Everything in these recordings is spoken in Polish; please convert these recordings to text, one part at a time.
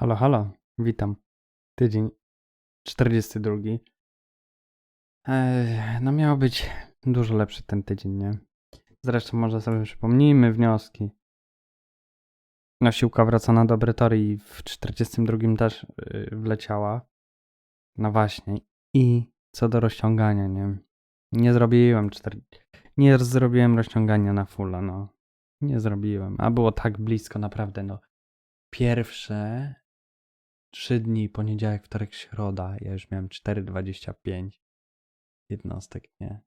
Halo, halo, witam. Tydzień 42. Eee, no miał być dużo lepszy ten tydzień, nie? Zresztą może sobie przypomnijmy wnioski. No siłka wraca na dobre tory i w 42 też yy, wleciała. No właśnie. I co do rozciągania, nie? Nie zrobiłem 4... Nie zrobiłem rozciągania na fulla, no. Nie zrobiłem. A było tak blisko, naprawdę, no. Pierwsze trzy dni, poniedziałek, wtorek, środa, ja już miałem 4,25 jednostek, nie?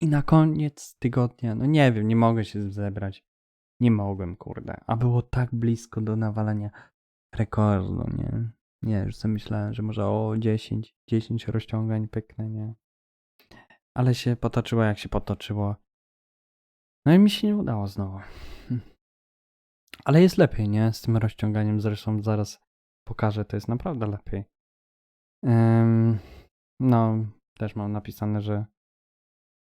I na koniec tygodnia, no nie wiem, nie mogę się zebrać. Nie mogłem, kurde. A było tak blisko do nawalenia rekordu, nie? Nie, już sobie myślałem, że może o 10, 10 rozciągań pyknę, nie? Ale się potoczyło jak się potoczyło. No i mi się nie udało znowu. Ale jest lepiej, nie? Z tym rozciąganiem zresztą zaraz pokażę, to jest naprawdę lepiej. Ym, no, też mam napisane, że,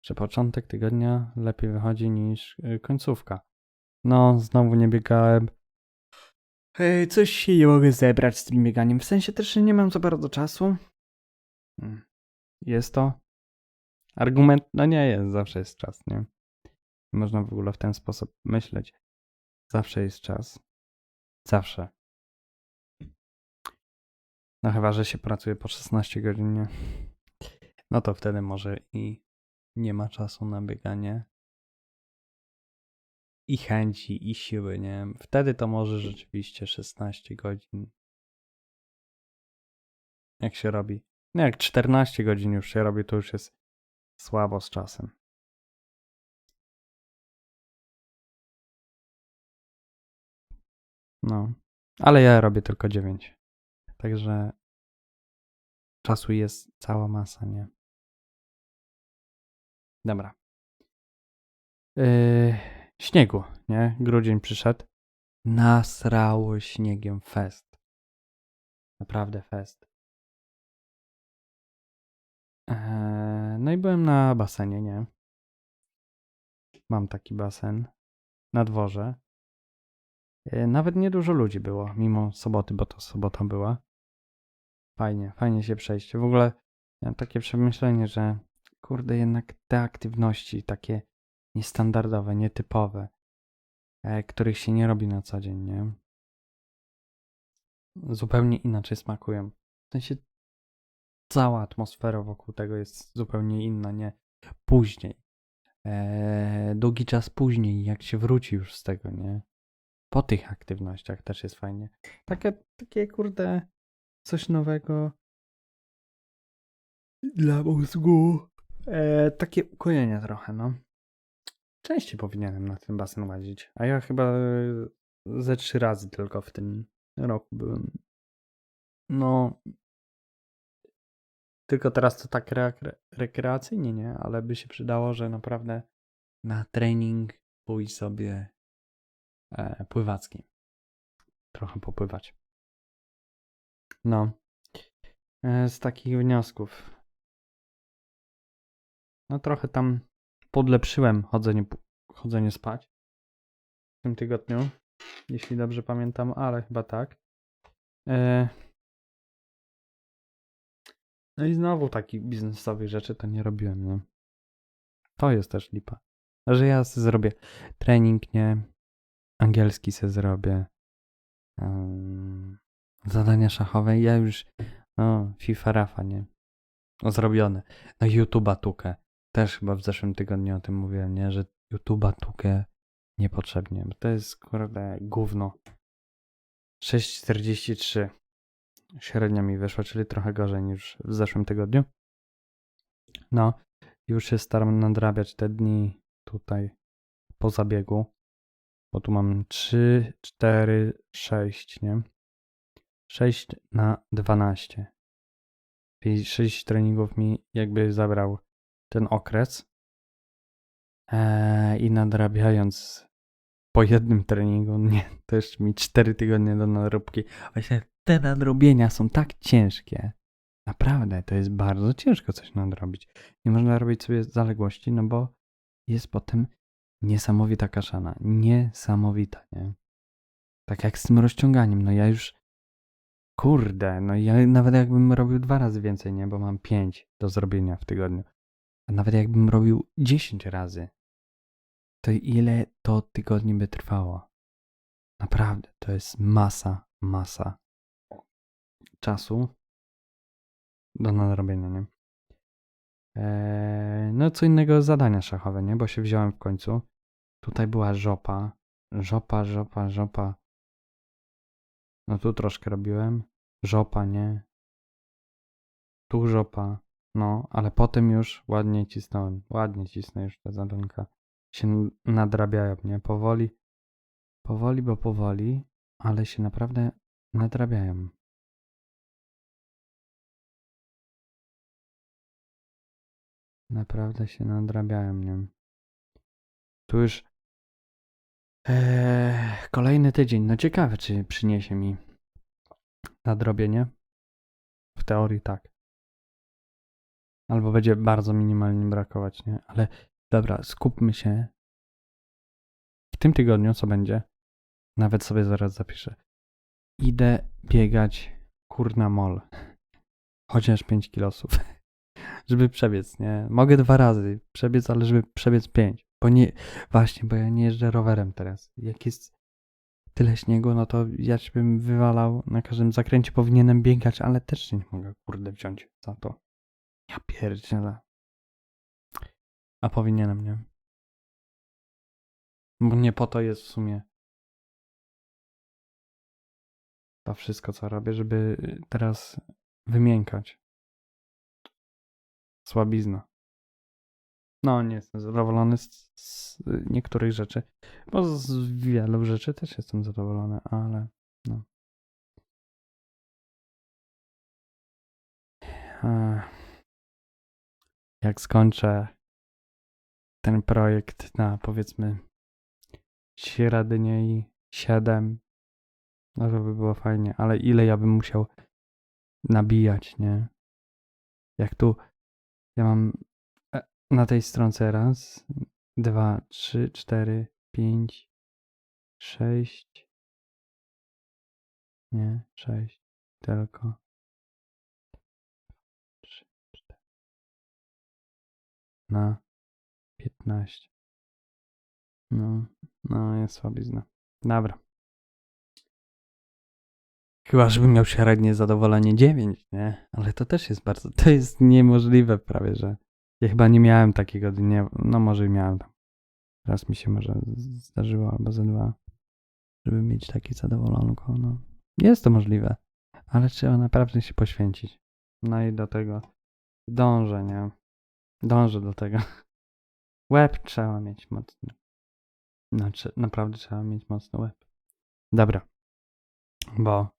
że początek tygodnia lepiej wychodzi niż y, końcówka. No, znowu nie biegałem. Hej, coś się nie mogę zebrać z tym bieganiem. W sensie też nie mam za bardzo czasu. Mm, Jest to argument? No nie jest, zawsze jest czas? Nie Można w ogóle w ten sposób myśleć. Zawsze jest czas. Zawsze. No chyba, że się pracuje po 16 godzin, nie? No to wtedy może i nie ma czasu na bieganie. I chęci, i siły, nie? Wtedy to może rzeczywiście 16 godzin. Jak się robi? No jak 14 godzin już się robi, to już jest słabo z czasem. No, ale ja robię tylko 9. Także czasu jest cała masa, nie? Dobra. Yy, śniegu, nie? Grudzień przyszedł. Nasrało śniegiem fest. Naprawdę fest. Eee, no i byłem na basenie, nie? Mam taki basen na dworze. Yy, nawet niedużo ludzi było, mimo soboty, bo to sobota była. Fajnie, fajnie się przejść. W ogóle miałem takie przemyślenie, że kurde, jednak te aktywności takie niestandardowe, nietypowe, e, których się nie robi na co dzień, nie? Zupełnie inaczej smakują. W sensie cała atmosfera wokół tego jest zupełnie inna, nie? Później. E, długi czas później, jak się wróci już z tego, nie? Po tych aktywnościach też jest fajnie. Takie, takie kurde, coś nowego dla mózgu. E, takie ukojenie trochę, no. Częściej powinienem na ten basen łazić. A ja chyba e, ze trzy razy tylko w tym roku byłem. No. Tylko teraz to tak rekre- rekreacyjnie, nie? Ale by się przydało, że naprawdę na trening pójść sobie e, pływacki. Trochę popływać. No. E, z takich wniosków. No trochę tam podlepszyłem chodzenie, chodzenie spać w tym tygodniu, jeśli dobrze pamiętam, ale chyba tak. E... No i znowu takich biznesowych rzeczy to nie robiłem, nie? To jest też lipa. Że ja zrobię trening, nie? Angielski sobie zrobię. Zadania szachowe. Ja już, no, FIFA Rafa, nie? No, zrobione. No, YouTube'a tukę. Też chyba w zeszłym tygodniu o tym mówiłem, nie? Że YouTube'a tukę niepotrzebnie. Bo to jest, kurde, gówno. 6,43 średnia mi wyszła, czyli trochę gorzej niż w zeszłym tygodniu. No, już się staram nadrabiać te dni tutaj po zabiegu. Bo tu mam 3, 4, 6, nie? 6 na 12. Czyli 6 treningów mi jakby zabrał ten okres. Eee, I nadrabiając po jednym treningu, nie, jeszcze mi 4 tygodnie do nadróbki. Właśnie te nadrobienia są tak ciężkie. Naprawdę, to jest bardzo ciężko coś nadrobić. Nie można robić sobie zaległości, no bo jest potem niesamowita kaszana. Niesamowita, nie? Tak jak z tym rozciąganiem. No ja już kurde, no ja nawet jakbym robił dwa razy więcej, nie, bo mam pięć do zrobienia w tygodniu. A nawet jakbym robił 10 razy, to ile to tygodni by trwało? Naprawdę, to jest masa, masa czasu do nadrobienia, nie? Eee, no co innego zadania szachowe, nie? Bo się wziąłem w końcu. Tutaj była żopa. Żopa, żopa, żopa. No tu troszkę robiłem. Żopa, nie? Tu żopa. No, ale potem już ładnie cisnąłem. Ładnie cisnę już te zadanka. Się nadrabiają, nie? Powoli. Powoli, bo powoli, ale się naprawdę nadrabiają. Naprawdę się nadrabiają, nie? Tu już eee, kolejny tydzień. No ciekawe, czy przyniesie mi nadrobienie. W teorii tak. Albo będzie bardzo minimalnie brakować, nie? Ale dobra, skupmy się. W tym tygodniu, co będzie? Nawet sobie zaraz zapiszę. Idę biegać kurna mol. Chociaż 5 kilosów. Żeby przebiec, nie? Mogę dwa razy przebiec, ale żeby przebiec 5. Bo nie, właśnie, bo ja nie jeżdżę rowerem teraz. Jak jest tyle śniegu, no to ja ci bym wywalał na każdym zakręcie, powinienem biegać, ale też się nie mogę, kurde, wziąć za to. Ja pierdzielę. A powinienem, nie? Bo nie po to jest w sumie to wszystko, co robię, żeby teraz wymiękać. Słabizna. No, nie jestem zadowolony z, z niektórych rzeczy. Bo z wielu rzeczy też jestem zadowolony, ale no. Jak skończę ten projekt na powiedzmy średniej 7, no to by było fajnie, ale ile ja bym musiał nabijać, nie? Jak tu ja mam e, na tej stronce raz, dwa, trzy, cztery, pięć, sześć. Nie, sześć. Tylko. Trzy, cztery. Na piętnaście. No, no jest słabizna. Dobra. Chyba, żebym miał średnie zadowolenie 9, nie? Ale to też jest bardzo, to jest niemożliwe prawie, że ja chyba nie miałem takiego dnia, no może i miałem tam. Raz mi się może zdarzyło, albo ze dwa, żeby mieć takie zadowolonko, no. Jest to możliwe, ale trzeba naprawdę się poświęcić. No i do tego dążę, nie? Dążę do tego. Łeb trzeba mieć mocny. Znaczy, naprawdę trzeba mieć mocny łeb. Dobra. Bo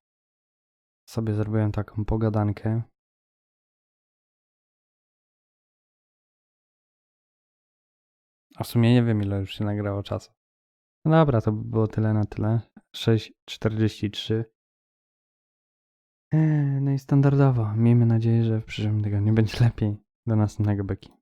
sobie zrobiłem taką pogadankę. A w sumie nie wiem, ile już się nagrało czasu. No dobra, to by było tyle na tyle. 6.43. Eee, no i standardowo. Miejmy nadzieję, że w przyszłym tygodniu będzie lepiej. Do następnego beki.